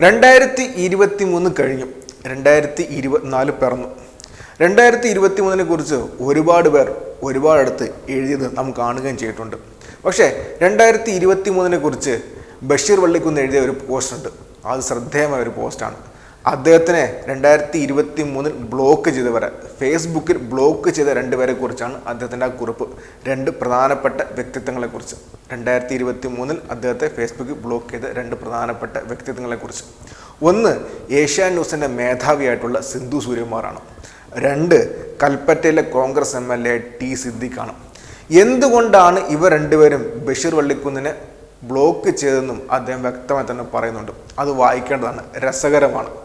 രണ്ടായിരത്തി ഇരുപത്തി മൂന്ന് കഴിഞ്ഞു. രണ്ടായിരത്തി ഇരുപത്തിനാല് പിറന്നു. രണ്ടായിരത്തി ഇരുപത്തി മൂന്നിനെ കുറിച്ച് ഒരുപാട് പേർ ഒരുപാടടുത്ത് എഴുതിയത് നാം കാണുകയും ചെയ്തിട്ടുണ്ട്. പക്ഷേ രണ്ടായിരത്തി ഇരുപത്തി മൂന്നിനെ കുറിച്ച് ബഷീർ വള്ളിക്കുന്ന് എഴുതിയ ഒരു പോസ്റ്റ് ഉണ്ട് അത് ശ്രദ്ധേയമായ ഒരു പോസ്റ്റാണ്. അദ്ദേഹത്തിനെ രണ്ടായിരത്തി ഇരുപത്തി മൂന്നിൽ ബ്ലോക്ക് ചെയ്തവരെ. ഫേസ്ബുക്കിൽ ബ്ലോക്ക് ചെയ്ത രണ്ടുപേരെ കുറിച്ചാണ് അദ്ദേഹത്തിന്റെ ആ കുറിപ്പ്. രണ്ട് പ്രധാനപ്പെട്ട വ്യക്തിത്വങ്ങളെക്കുറിച്ച് രണ്ടായിരത്തി ഇരുപത്തി മൂന്നിൽ അദ്ദേഹത്തെ ഫേസ്ബുക്കിൽ ബ്ലോക്ക് ചെയ്ത രണ്ട് പ്രധാനപ്പെട്ട വ്യക്തിത്വങ്ങളെക്കുറിച്ച് ഒന്ന് ഏഷ്യാ ന്യൂസിന്റെ മേധാവിയായിട്ടുള്ള സിന്ധു സൂര്യകുമാറാണ്. രണ്ട് കൽപ്പറ്റയിലെ Congress M L A T സിദ്ദിഖാണ്. എന്തുകൊണ്ടാണ് ഇവർ രണ്ടുപേരും ബഷീർ വള്ളിക്കുന്നിനെ ബ്ലോക്ക് ചെയ്തെന്നും അദ്ദേഹം വ്യക്തമായി തന്നെ പറയുന്നുണ്ട്. അത് വായിക്കേണ്ടതാണ്. രസകരമാണ്.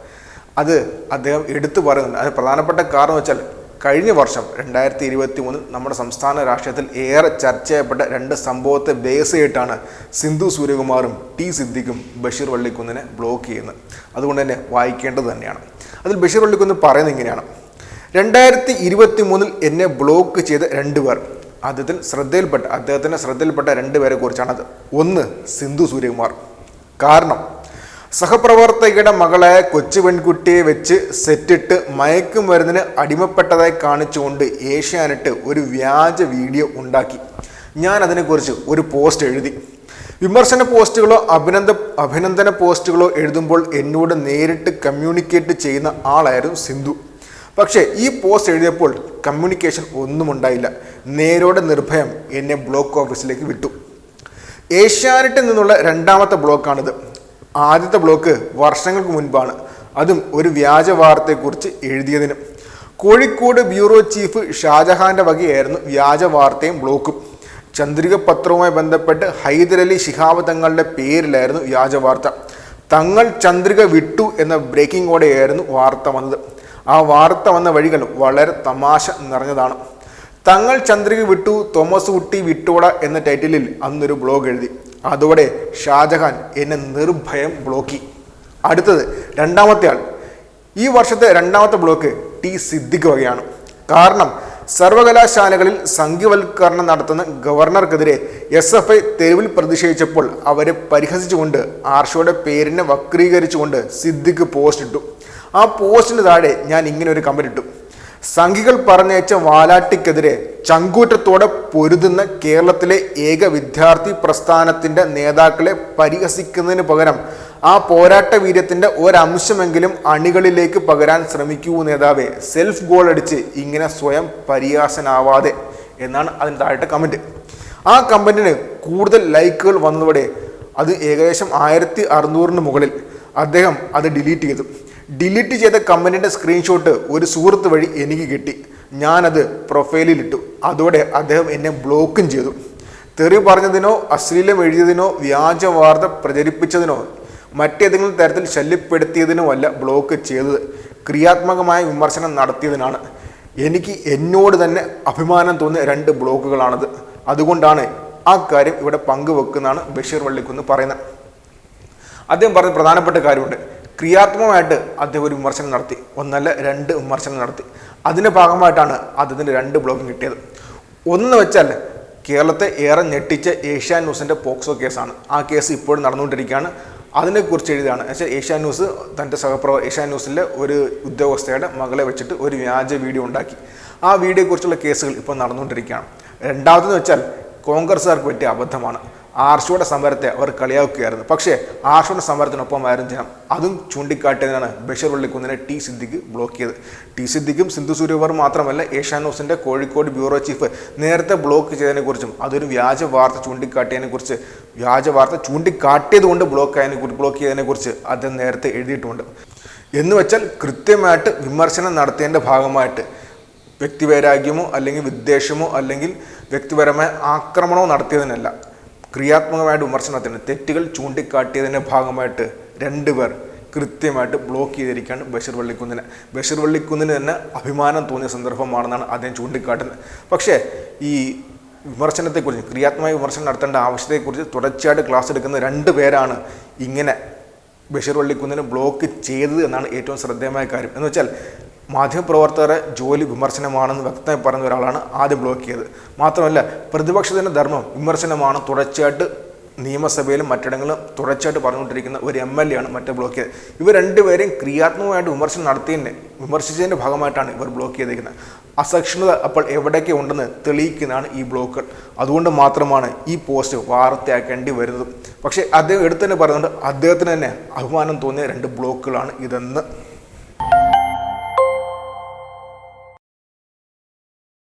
അത് അദ്ദേഹം എടുത്തു പറയുന്നുണ്ട്. അത് പ്രധാനപ്പെട്ട കാരണം വെച്ചാൽ കഴിഞ്ഞ വർഷം രണ്ടായിരത്തി ഇരുപത്തി മൂന്നിൽ നമ്മുടെ സംസ്ഥാന രാഷ്ട്രീയത്തിൽ ഏറെ ചർച്ച ചെയ്യപ്പെട്ട രണ്ട് സംഭവത്തെ ബേസ് ചെയ്തിട്ടാണ് സിന്ധു സൂര്യകുമാറും ടി സിദ്ദിഖും ബഷീർ വള്ളിക്കുന്നിനെ ബ്ലോക്ക് ചെയ്യുന്നത്. അതുകൊണ്ട് തന്നെ വായിക്കേണ്ടത് തന്നെയാണ്. അതിൽ ബഷീർ വള്ളിക്കുന്ന് പറയുന്നത് ഇങ്ങനെയാണ്. രണ്ടായിരത്തി ഇരുപത്തി മൂന്നിൽ എന്നെ ബ്ലോക്ക് ചെയ്ത രണ്ടുപേർ അദ്ദേഹത്തിൽ ശ്രദ്ധയിൽപ്പെട്ട അദ്ദേഹത്തിന്റെ ശ്രദ്ധയിൽപ്പെട്ട രണ്ട് രണ്ടുപേരെ കുറിച്ചാണത്. ഒന്ന് സിന്ധു സൂര്യകുമാർ. കാരണം സഹപ്രവർത്തകയുടെ മകളായ കൊച്ചു പെൺകുട്ടിയെ വെച്ച് സെറ്റിട്ട് മയക്കുമരുന്നിന് അടിമപ്പെട്ടതായി കാണിച്ചുകൊണ്ട് ഏഷ്യാനെറ്റ് ഒരു വ്യാജ വീഡിയോ ഉണ്ടാക്കി. ഞാൻ അതിനെക്കുറിച്ച് ഒരു പോസ്റ്റ് എഴുതി. വിമർശന പോസ്റ്റുകളോ അഭിനന്ദ അഭിനന്ദന പോസ്റ്റുകളോ എഴുതുമ്പോൾ എന്നോട് നേരിട്ട് കമ്മ്യൂണിക്കേറ്റ് ചെയ്യുന്ന ആളായിരുന്നു സിന്ധു. പക്ഷേ ഈ പോസ്റ്റ് എഴുതിയപ്പോൾ കമ്മ്യൂണിക്കേഷൻ ഒന്നും ഉണ്ടായില്ല നേരോടെ നിർഭയം എന്നെ ബ്ലോക്ക് ഓഫീസിലേക്ക് വിട്ടു. ഏഷ്യാനെറ്റിൽ നിന്നുള്ള രണ്ടാമത്തെ ബ്ലോക്കാണിത്. ആദ്യത്തെ ബ്ലോക്ക് വർഷങ്ങൾക്ക് മുൻപാണ്. അതും ഒരു വ്യാജ വാർത്തയെക്കുറിച്ച് എഴുതിയതിന്. കോഴിക്കോട് ബ്യൂറോ ചീഫ് ഷാജഹാന്റെ വകയായിരുന്നു വ്യാജ വാർത്തയും ബ്ലോക്കും. ചന്ദ്രിക പത്രവുമായി ബന്ധപ്പെട്ട് ഹൈദരലി ശിഹാബ് തങ്ങളുടെ പേരിലായിരുന്നു വ്യാജ വാർത്ത. തങ്ങൾ ചന്ദ്രിക വിട്ടു എന്ന ബ്രേക്കിംഗോടെയായിരുന്നു വാർത്ത വന്നത്. ആ വാർത്ത വന്ന വഴികൾ വളരെ തമാശ നിറഞ്ഞതാണ്. തങ്ങൾ ചന്ദ്രിക വിട്ടു തോമസ് കുട്ടി വിട്ടോട എന്ന ടൈറ്റിലിൽ അന്നൊരു ബ്ലോഗ് എഴുതി. അതോടെ ഷാജഹാൻ എന്നെ നിർഭയം ബ്ലോക്കി. അടുത്തത് രണ്ടാമത്തെ ആൾ. ഈ വർഷത്തെ രണ്ടാമത്തെ ബ്ലോക്ക് ടി സിദ്ദിഖ് വകയാണ്. കാരണം സർവകലാശാലകളിൽ സംഘവൽക്കരണം നടത്തുന്ന ഗവർണർക്കെതിരെ എസ് എഫ് ഐ തെരുവിൽ പ്രതിഷേധിച്ചപ്പോൾ അവരെ പരിഹസിച്ചുകൊണ്ട് ആർഷയുടെ പേരിനെ വക്രീകരിച്ചുകൊണ്ട് സിദ്ദിഖ് പോസ്റ്റ് ഇട്ടു ആ പോസ്റ്റിന് താഴെ ഞാൻ ഇങ്ങനെ ഒരു കമന്റ് ഇട്ടു. സംഘികൾ പറഞ്ഞയച്ച വാലാട്ടിക്കെതിരെ ചങ്കൂറ്റത്തോടെ പൊരുതുന്ന കേരളത്തിലെ ഏക വിദ്യാർത്ഥി പ്രസ്ഥാനത്തിന്റെ നേതാക്കളെ പരിഹസിക്കുന്നതിന് പകരം ആ പോരാട്ട വീര്യത്തിന്റെ ഒരംശമെങ്കിലും അണികളിലേക്ക് പകരാൻ ശ്രമിക്കൂ നേതാവെ. സെൽഫ് ഗോൾ അടിച്ച് ഇങ്ങനെ സ്വയം പരിഹാസനാവാതെ എന്നാണ് അതിന് താഴത്തെ കമന്റ് ആ കമന്റിന് കൂടുതൽ ലൈക്കുകൾ വന്നതോടെ അത് ഏകദേശം ആയിരത്തി അറുന്നൂറിന് മുകളിൽ. അദ്ദേഹം അത് ഡിലീറ്റ് ചെയ്തു. ഡിലീറ്റ് ചെയ്ത കമ്പനിയുടെ സ്ക്രീൻഷോട്ട് ഒരു സുഹൃത്ത് വഴി എനിക്ക് കിട്ടി. ഞാനത് പ്രൊഫൈലിൽ ഇട്ടു. അതോടെ അദ്ദേഹം എന്നെ ബ്ലോക്കും ചെയ്തു. തെറി പറഞ്ഞതിനോ അശ്ലീലം എഴുതിയതിനോ വ്യാജ വാർത്ത പ്രചരിപ്പിച്ചതിനോ മറ്റേതെങ്കിലും തരത്തിൽ ശല്യപ്പെടുത്തിയതിനോ അല്ല ബ്ലോക്ക് ചെയ്തത്. ക്രിയാത്മകമായ വിമർശനം നടത്തിയതിനാണ്. എനിക്ക് എന്നോട് തന്നെ അഭിമാനം തോന്നിയ രണ്ട് ബ്ലോക്കുകളാണത് അതുകൊണ്ടാണ് ആ കാര്യം ഇവിടെ പങ്കുവെക്കുന്നതാണ് ബഷീർ വള്ളിക്കുന്ന് പറയുന്നത്. അദ്ദേഹം പറഞ്ഞ പ്രധാനപ്പെട്ട കാര്യമുണ്ട്. ക്രിയാത്മകമായിട്ട് അദ്ദേഹം ഒരു വിമർശനം നടത്തി. ഒന്നല്ല രണ്ട് വിമർശനം നടത്തി. അതിന്റെ ഭാഗമായിട്ടാണ് അദ്ദേഹത്തിന് രണ്ട് ബ്ലോഗും കിട്ടിയത്. ഒന്ന് വെച്ചാൽ കേരളത്തെ ഏറെ ഞെട്ടിച്ച ഏഷ്യാ ന്യൂസിന്റെ പോക്സോ കേസാണ്. ആ കേസ് ഇപ്പോഴും നടന്നുകൊണ്ടിരിക്കുകയാണ്. അതിനെക്കുറിച്ച് എഴുതിയാണ് വെച്ചാൽ ഏഷ്യാ ന്യൂസ് തന്റെ സഹപ്രവ ഏഷ്യാ ന്യൂസിലെ ഒരു ഉദ്യോഗസ്ഥയുടെ മകളെ വെച്ചിട്ട് ഒരു വ്യാജ വീഡിയോ ഉണ്ടാക്കി. ആ വീഡിയോയെക്കുറിച്ചുള്ള കേസുകൾ ഇപ്പോൾ നടന്നുകൊണ്ടിരിക്കുകയാണ്. രണ്ടാമതെന്ന് വെച്ചാൽ കോൺഗ്രസ്സുകാർക്ക് പറ്റിയ അബദ്ധമാണ്. ആർഷയുടെ സമരത്തെ അവർ കളിയാക്കുകയായിരുന്നു. പക്ഷേ ആർഷയുടെ സമരത്തിനൊപ്പമായിരുന്നു ജനം. അതും ചൂണ്ടിക്കാട്ടിയതിനാണ് ബഷീർ വള്ളിക്കുന്നിനെ ടി സിദ്ദിഖ് ബ്ലോക്ക് ചെയ്തത്. ടി സിദ്ദിഖും സിന്ധു സൂര്യവർ മാത്രമല്ല ഏഷ്യാന്യൂസിന്റെ കോഴിക്കോട് ബ്യൂറോ ചീഫ് നേരത്തെ ബ്ലോക്ക് ചെയ്തതിനെക്കുറിച്ചും അതൊരു വ്യാജ വാർത്ത ചൂണ്ടിക്കാട്ടിയതിനെക്കുറിച്ച് വ്യാജ വാർത്ത ചൂണ്ടിക്കാട്ടിയതുകൊണ്ട് ബ്ലോക്ക് ആയതിനെ ബ്ലോക്ക് ചെയ്തതിനെക്കുറിച്ച് അദ്ദേഹം നേരത്തെ എഴുതിയിട്ടുണ്ട്. എന്ന് വെച്ചാൽ കൃത്യമായിട്ട് വിമർശനം നടത്തിയതിന്റെ ഭാഗമായിട്ട് വ്യക്തിവൈരാഗ്യമോ അല്ലെങ്കിൽ വിദ്വേഷമോ അല്ലെങ്കിൽ വ്യക്തിപരമായ ആക്രമണമോ നടത്തിയതിനല്ല. ക്രിയാത്മകമായിട്ട് വിമർശനത്തിന് തെറ്റുകൾ ചൂണ്ടിക്കാട്ടിയതിന്റെ ഭാഗമായിട്ട് രണ്ടുപേർ കൃത്യമായിട്ട് ബ്ലോക്ക് ചെയ്തിരിക്കുകയാണ് ബഷീർ വള്ളിക്കുന്നിനെ. ബഷീർ വള്ളിക്കുന്നിന് തന്നെ അഭിമാനം തോന്നിയ സന്ദർഭമാണെന്നാണ് അദ്ദേഹം ചൂണ്ടിക്കാട്ടുന്നത്. പക്ഷേ ഈ വിമർശനത്തെക്കുറിച്ച് ക്രിയാത്മക വിമർശനം നടത്തേണ്ട ആവശ്യത്തെക്കുറിച്ച് തുടർച്ചയായിട്ട് ക്ലാസ് എടുക്കുന്ന രണ്ട് പേരാണ് ഇങ്ങനെ ബഷീർ വള്ളിക്കുന്നിനെ ബ്ലോക്ക് ചെയ്തത് എന്നാണ് ഏറ്റവും ശ്രദ്ധേയമായ കാര്യം. എന്ന് വെച്ചാൽ മാധ്യമപ്രവർത്തകരെ ജോലി വിമർശനമാണെന്ന് വ്യക്തമായി പറയുന്ന ഒരാളാണ് ആദ്യം ബ്ലോക്ക് ചെയ്തത്. മാത്രമല്ല പ്രതിപക്ഷത്തിന്റെ ധർമ്മം വിമർശനമാണ് തുടർച്ചയായിട്ട് നിയമസഭയിലും മറ്റിടങ്ങളിലും തുടർച്ചയായിട്ട് പറഞ്ഞുകൊണ്ടിരിക്കുന്ന ഒരു എം എൽ എ ആണ് മറ്റേ ബ്ലോക്ക് ചെയ്തത്. ഇവർ രണ്ടുപേരെയും ക്രിയാത്മകമായിട്ട് വിമർശനം നടത്തിയതിന്റെ വിമർശിച്ചതിന്റെ ഭാഗമായിട്ടാണ് ഇവർ ബ്ലോക്ക് ചെയ്തിരിക്കുന്നത് അസഹിഷ്ണുത അപ്പോൾ എവിടെയൊക്കെ ഉണ്ടെന്ന് തെളിയിക്കുന്നതാണ് ഈ ബ്ലോക്ക് അതുകൊണ്ട് മാത്രമാണ് ഈ പോസ്റ്റ് വാർത്തയാക്കേണ്ടി വരുന്നത്. പക്ഷേ അദ്ദേഹം എടുത്തു തന്നെ പറയുന്നുണ്ട് അദ്ദേഹത്തിന് തന്നെ അഭിമാനം തോന്നിയ രണ്ട് ബ്ലോക്കുകളാണ് ഇതെന്ന്.